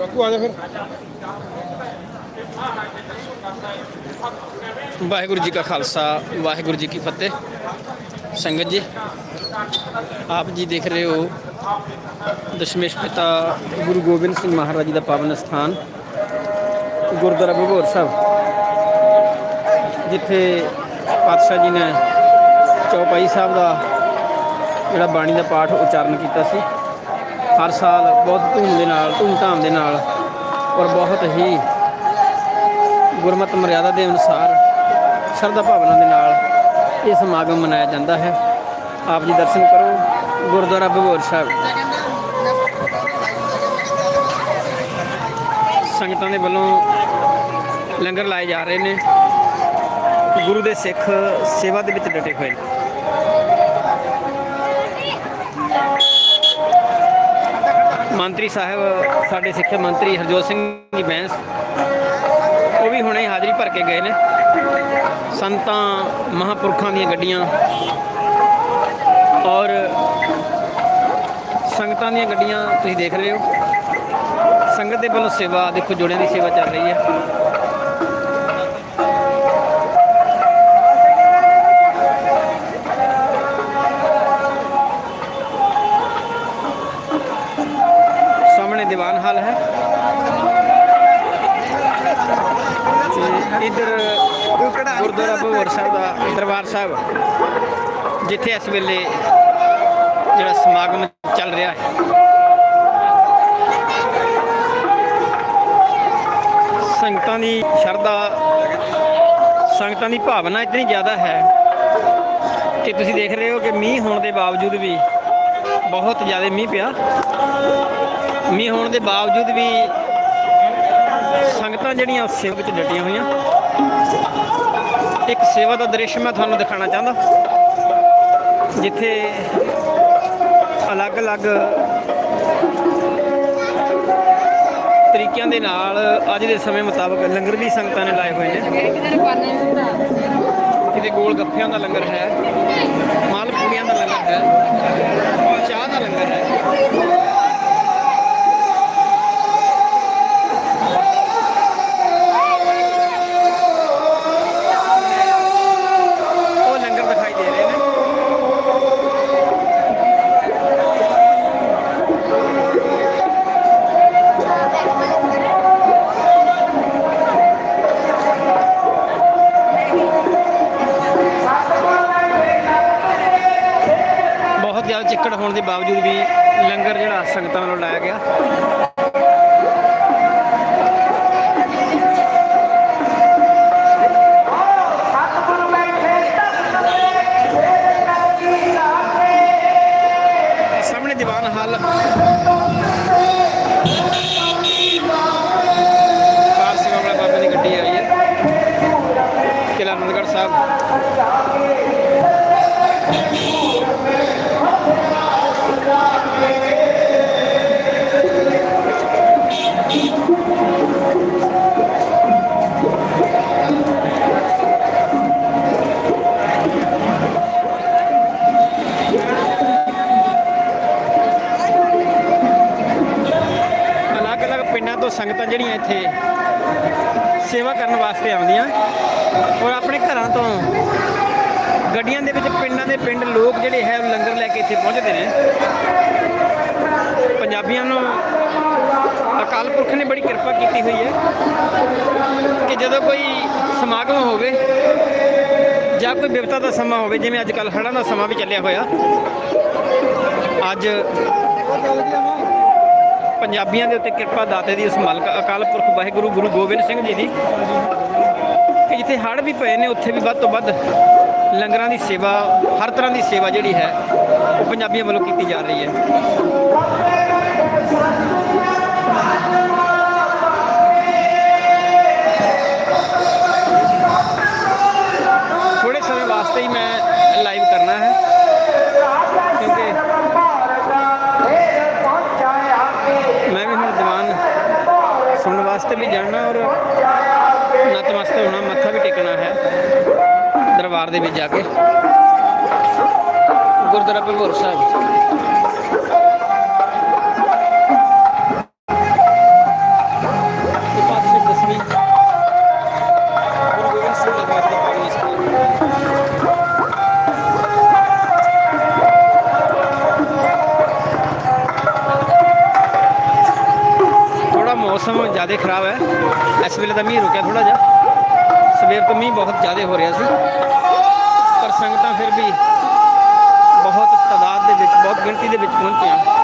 Baku ਆ ਜਾ ਫਿਰ। ਵਾਹਿਗੁਰੂ ਜੀ ਕਾ ਖਾਲਸਾ, ਵਾਹਿਗੁਰੂ ਜੀ ਕੀ ਫਤਿਹ। ਸੰਗਤ ਜੀ, ਆਪ ਜੀ ਦੇਖ ਰਹੇ ਹੋ ਦਸ਼ਮੇਸ਼ ਪਿਤਾ ਗੁਰੂ ਗੋਬਿੰਦ ਸਿੰਘ ਮਹਾਰਾਜ ਜੀ ਦਾ ਪਾਵਨ ਸਥਾਨ, ਗੁਰਦੁਆਰਾ ਬਗੌਰ ਸਾਹਿਬ, ਜਿੱਥੇ ਪਾਤਸ਼ਾਹ ਜੀ ਨੇ ਚੌਪਾਈ ਸਾਹਿਬ ਦਾ ਜਿਹੜਾ ਬਾਣੀ ਦਾ ਪਾਠ ਉਚਾਰਨ ਕੀਤਾ ਸੀ। ਹਰ ਸਾਲ ਬਹੁਤ ਧੂਮ ਦੇ ਨਾਲ ਧੂਮ ਧਾਮ ਦੇ ਨਾਲ ਔਰ ਬਹੁਤ ਹੀ ਗੁਰਮਤ ਮਰਿਆਦਾ ਦੇ ਅਨੁਸਾਰ ਸ਼ਰਧਾ ਭਾਵਨਾ ਦੇ ਨਾਲ ਇਹ ਸਮਾਗਮ ਮਨਾਇਆ ਜਾਂਦਾ ਹੈ। ਆਪ ਜੀ ਦਰਸ਼ਨ ਕਰੋ, ਗੁਰਦੁਆਰਾ ਭਗੌਰ ਸਾਹਿਬ। ਸੰਗਤਾਂ ਦੇ ਵੱਲੋਂ ਲੰਗਰ ਲਾਏ ਜਾ ਰਹੇ ਨੇ। ਗੁਰੂ ਦੇ ਸਿੱਖ ਸੇਵਾ ਦੇ ਵਿੱਚ ਡਟੇ ਹੋਏ ਨੇ। ਮੰਤਰੀ ਸਾਹਿਬ, ਸਾਡੇ ਸਿੱਖਿਆ ਮੰਤਰੀ ਹਰਜੋਤ ਸਿੰਘ ਜੀ ਬੈਂਸ, ਉਹ ਵੀ ਹੁਣੇ ਹਾਜ਼ਰੀ ਭਰ ਕੇ ਗਏ ਨੇ। ਸੰਤਾਂ ਮਹਾਪੁਰਖਾਂ ਦੀਆਂ ਗੱਡੀਆਂ ਔਰ ਸੰਗਤਾਂ ਦੀਆਂ ਗੱਡੀਆਂ ਤੁਸੀਂ ਦੇਖ ਰਹੇ ਹੋ। ਸੰਗਤ ਦੇ ਵੱਲੋਂ ਸੇਵਾ, ਦੇਖੋ ਜੋੜਿਆਂ ਦੀ ਸੇਵਾ ਚੱਲ ਰਹੀ ਹੈ। ਹਾਲ ਹੈ? ਤੇ ਇੱਧਰ ਗੁਰਦੁਆਰਾ ਭਗੌਰ ਸਾਹਿਬ ਦਾ ਦਰਬਾਰ ਸਾਹਿਬ, ਜਿੱਥੇ ਇਸ ਵੇਲੇ ਜਿਹੜਾ ਸਮਾਗਮ ਚੱਲ ਰਿਹਾ ਹੈ। ਸੰਗਤਾਂ ਦੀ ਸ਼ਰਧਾ, ਸੰਗਤਾਂ ਦੀ ਭਾਵਨਾ ਇਤਨੀ ਜ਼ਿਆਦਾ ਹੈ ਕਿ ਤੁਸੀਂ ਦੇਖ ਰਹੇ ਹੋ ਕਿ ਮੀਂਹ ਹੋਣ ਦੇ ਬਾਵਜੂਦ ਵੀ ਬਹੁਤ ਜ਼ਿਆਦਾ ਮੀਂਹ ਪਿਆ। ਮੀਂਹ ਹੋਣ ਦੇ ਬਾਵਜੂਦ ਵੀ ਸੰਗਤਾਂ ਜਿਹੜੀਆਂ ਸੇਵਾ ਵਿੱਚ ਡਟੀਆਂ ਹੋਈਆਂ। ਇੱਕ ਸੇਵਾ ਦਾ ਦ੍ਰਿਸ਼ ਮੈਂ ਤੁਹਾਨੂੰ ਦਿਖਾਉਣਾ ਚਾਹੁੰਦਾ। ਜਿੱਥੇ ਅਲੱਗ-ਅਲੱਗ ਤਰੀਕਿਆਂ ਦੇ ਨਾਲ ਅੱਜ ਦੇ ਸਮੇਂ ਮੁਤਾਬਕ ਲੰਗਰ ਵੀ ਸੰਗਤਾਂ ਨੇ ਲਾਏ ਹੋਏ ਨੇ। ਕਿਤੇ ਗੋਲ ਗੱਫਿਆਂ ਦਾ ਲੰਗਰ ਹੈ। ਹੋਣ ਦੇ ਬਾਵਜੂਦ ਵੀ ਲੰਗਰ ਜਿਹੜਾ ਸੰਗਤਾਂ ਵੱਲੋਂ ਲਾਇਆ ਗਿਆ। ਸਾਹਮਣੇ ਦੀਵਾਨ ਹਾਲ। ਕਾਰ ਸੇਵਾ ਵਾਲਾ ਬਾਬਾ ਦੀ ਗੱਡੀ ਆਈ ਹੈ। ਕਿਲਾ ਨੰਦਗੜ੍ਹ ਸਾਹਿਬ। ਸੰਗਤਾਂ ਜਿਹੜੀਆਂ ਇੱਥੇ ਸੇਵਾ ਕਰਨ ਵਾਸਤੇ ਆਉਂਦੀਆਂ ਔਰ ਆਪਣੇ ਘਰਾਂ ਤੋਂ ਗੱਡੀਆਂ ਦੇ ਵਿੱਚ ਪਿੰਡਾਂ ਦੇ ਪਿੰਡ ਲੋਕ ਜਿਹੜੇ ਹੈ ਲੰਗਰ ਲੈ ਕੇ ਇੱਥੇ ਪਹੁੰਚਦੇ ਨੇ। ਪੰਜਾਬੀਆਂ ਨੂੰ ਅਕਾਲ ਪੁਰਖ ਨੇ ਬੜੀ ਕਿਰਪਾ ਕੀਤੀ ਹੋਈ ਹੈ ਕਿ ਜਦੋਂ ਕੋਈ ਸਮਾਗਮ ਹੋਵੇ ਜਾਂ ਕੋਈ ਬਿਪਤਾ ਦਾ ਸਮਾਂ ਹੋਵੇ, ਜਿਵੇਂ ਅੱਜ ਕੱਲ੍ਹ ਹੜ੍ਹਾਂ ਦਾ ਸਮਾਂ ਵੀ ਚੱਲਿਆ ਹੋਇਆ, ਅੱਜ ਪੰਜਾਬੀਆਂ ਦੇ ਉੱਤੇ ਕਿਰਪਾ ਦਾਤੇ ਦੀ ਉਸ ਮਾਲਕ ਅਕਾਲ ਪੁਰਖ ਵਾਹਿਗੁਰੂ ਗੁਰੂ ਗੋਬਿੰਦ ਸਿੰਘ ਜੀ ਦੀ। ਕਿ ਜਿੱਥੇ ਹੜ੍ਹ ਵੀ ਪਏ ਨੇ, ਉੱਥੇ ਵੀ ਵੱਧ ਤੋਂ ਵੱਧ ਲੰਗਰਾਂ ਦੀ ਸੇਵਾ, ਹਰ ਤਰ੍ਹਾਂ ਦੀ ਸੇਵਾ ਜਿਹੜੀ ਹੈ ਉਹ ਪੰਜਾਬੀਆਂ ਵੱਲੋਂ ਕੀਤੀ ਜਾ ਰਹੀ ਹੈ। ਦਰਬਾਰ ਦੇ ਵਿੱਚ ਜਾ ਕੇ। ਗੁਰਦੁਆਰਾ ਭੰਗੋਰ ਸਾਹਿਬ। ਮੌਸਮ ਜ਼ਿਆਦਾ ਖਰਾਬ ਹੈ। ਇਸ ਵੇਲੇ ਤਾਂ ਮੀਂਹ ਰੁਕਿਆ ਥੋੜਾ ਜਿਹਾ। ਸਵੇਰ ਤੋਂ ਮੀਂਹ ਬਹੁਤ ਜ਼ਿਆਦਾ ਹੋ ਰਿਹਾ ਸੀ। ਸੰਗਤਾਂ ਫਿਰ ਵੀ ਬਹੁਤ ਤਾਦਾਦ ਦੇ ਵਿੱਚ ਬਹੁਤ ਗਿਣਤੀ ਦੇ ਵਿੱਚ ਪਹੁੰਚੀਆਂ।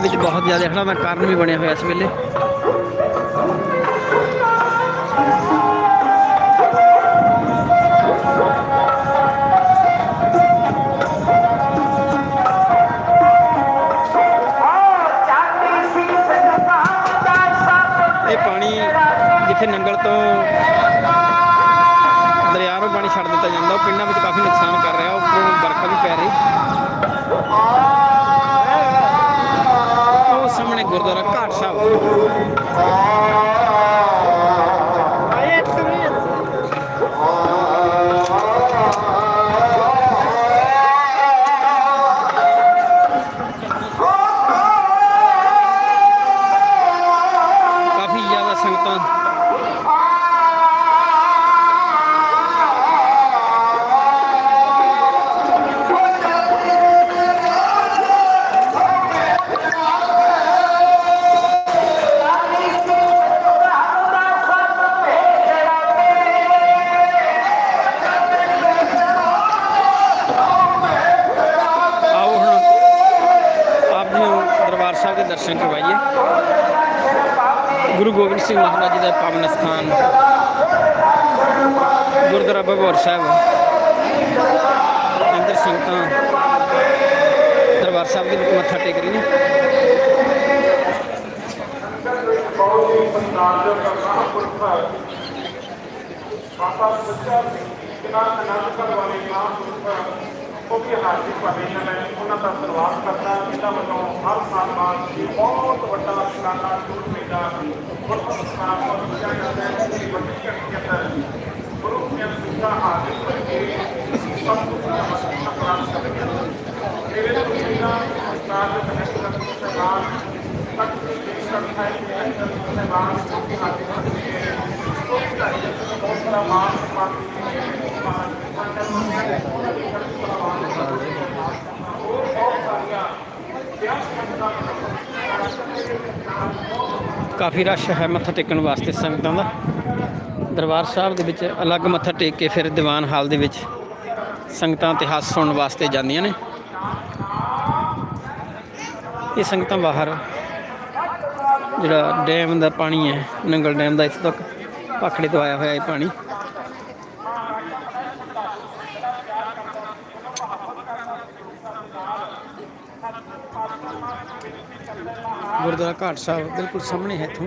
ਵਿੱਚ ਬਹੁਤ ਜ਼ਿਆਦਾ ਖੜਾ ਮੈਂ ਕਾਰਨ ਵੀ ਬਣਿਆ ਹੋਇਆ ਇਸ ਵੇਲੇ। ਸਾਹਮਣੇ ਗੁਰਦੁਆਰਾ ਘਾਟ ਸਾਹਿਬ ਦਰਬਾਰ ਸਾਹਿਬ ਦੇ ਦਰਸ਼ਨ ਕਰਵਾਈਏ ਗੁਰੂ ਗੋਬਿੰਦ ਸਿੰਘ ਮਹਾਰਾਜ ਜੀ ਦਾ ਪਾਵਨ ਸਥਾਨ ਗੁਰਦੁਆਰਾ ਬਗੌਰ ਸਾਹਿਬ ਅੰਦਰ ਸੰਗਤਾਂ ਦਰਬਾਰ ਸਾਹਿਬ ਦੇ ਵਿੱਚ ਮੱਥਾ ਟੇਕ ਰਹੀਆਂ ਬਾਬਾ ਸੱਚਾ ਸਿੰਘ ਕਿਨਾ ਅਨੰਦ ਕਰ ਵਾਲੇ ਮਹਾਂਪੁਰਖ ਉਹ ਵੀ ਹਾਜ਼ਰ ਭਾਵੇਂ ਨੇ ਉਹਨਾਂ ਦਾ ਧੰਨਵਾਦ ਕਰਦਾ ਇਹਨਾਂ ਵੱਲੋਂ ਹਰ ਸਾਲ ਬਾਅਦ ਇਹ ਬਹੁਤ ਵੱਡਾ ਸਾਲਾਨਾ ਟੂਰ ਮੇਲਾ ਬਹੁਤ ਸਥਾਨ ਪਰ ਕੀਤਾ ਜਾਂਦਾ ਹੈ ਕਿ ਵੱਡੀ ਹਕੀਕਤ ਗੁਰੂ ਗ੍ਰੰਥ ਸਾਹਿਬ ਦਾ ਹਾਜ਼ਰ ਕਰਕੇ ਸਭ ਤੋਂ ਵੱਡਾ ਮਸਲਾ ਪ੍ਰਾਪਤ ਕਰਦੇ ਹਨ ਮੇਰੇ ਤੋਂ ਬਿਨਾਂ ਸਰਕਾਰ ਦੇ ਕਨੈਕਟ ਕਰਨ ਦੇ ਨਾਲ ਤੱਕ ਦੀ ਜਿਹੜੀ ਸੰਸਥਾ ਹੈ ਕਿ ਅੰਦਰ ਸਹਿਬਾਨ ਜੋ ਕਿ ਹਾਜ਼ਰ ਹੁੰਦੇ ਕਾਫੀ ਰਸ਼ ਹੈ ਮੱਥਾ ਟੇਕਣ ਵਾਸਤੇ ਸੰਗਤਾਂ ਦਾ। ਦਰਬਾਰ ਸਾਹਿਬ ਦੇ ਵਿੱਚ ਅਲੱਗ ਮੱਥਾ ਟੇਕ ਕੇ ਫਿਰ ਦੀਵਾਨ ਹਾਲ ਦੇ ਵਿੱਚ ਸੰਗਤਾਂ ਇਤਿਹਾਸ ਸੁਣਨ ਵਾਸਤੇ ਜਾਂਦੀਆਂ ਨੇ। ਇਹ ਸੰਗਤਾਂ ਬਾਹਰ, ਜਿਹੜਾ ਡੈਮ ਦਾ ਪਾਣੀ ਹੈ, ਨੰਗਲ ਡੈਮ ਦਾ ਇੱਥੇ ਤੱਕ ਭਾਖੜੇ ਤੋਂ ਆਇਆ ਹੋਇਆ ਇਹ ਪਾਣੀ। ਗੁਰਦੁਆਰਾ ਘਾਟ ਸਾਹਿਬ ਬਿਲਕੁਲ ਸਾਹਮਣੇ ਹੈ ਇੱਥੋਂ।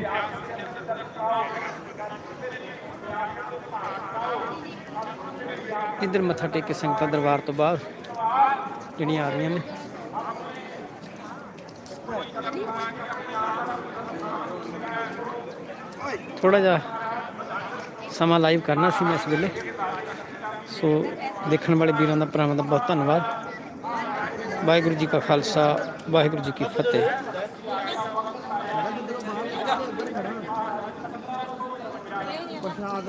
ਇੱਧਰ ਮੱਥਾ ਟੇਕ ਕੇ ਸੰਗਤਾਂ ਦਰਬਾਰ ਤੋਂ ਬਾਹਰ ਜਿਹੜੀਆਂ ਆ ਰਹੀਆਂ ਨੇ। ਥੋੜਾ ਜਿਹਾ ਸਮਾਂ ਲਾਈਵ ਕਰਨਾ ਸੀ ਮੈਂ ਇਸ ਵੇਲੇ। ਸੋ ਦੇਖਣ ਵਾਲੇ ਵੀਰਾਂ ਦਾ ਭਰਾਵਾਂ ਦਾ ਬਹੁਤ ਧੰਨਵਾਦ। ਵਾਹਿਗੁਰੂ ਜੀ ਕਾ ਖਾਲਸਾ, ਵਾਹਿਗੁਰੂ ਜੀ ਕੀ ਫਤਿਹ। ਪ੍ਰਸ਼ਾਦ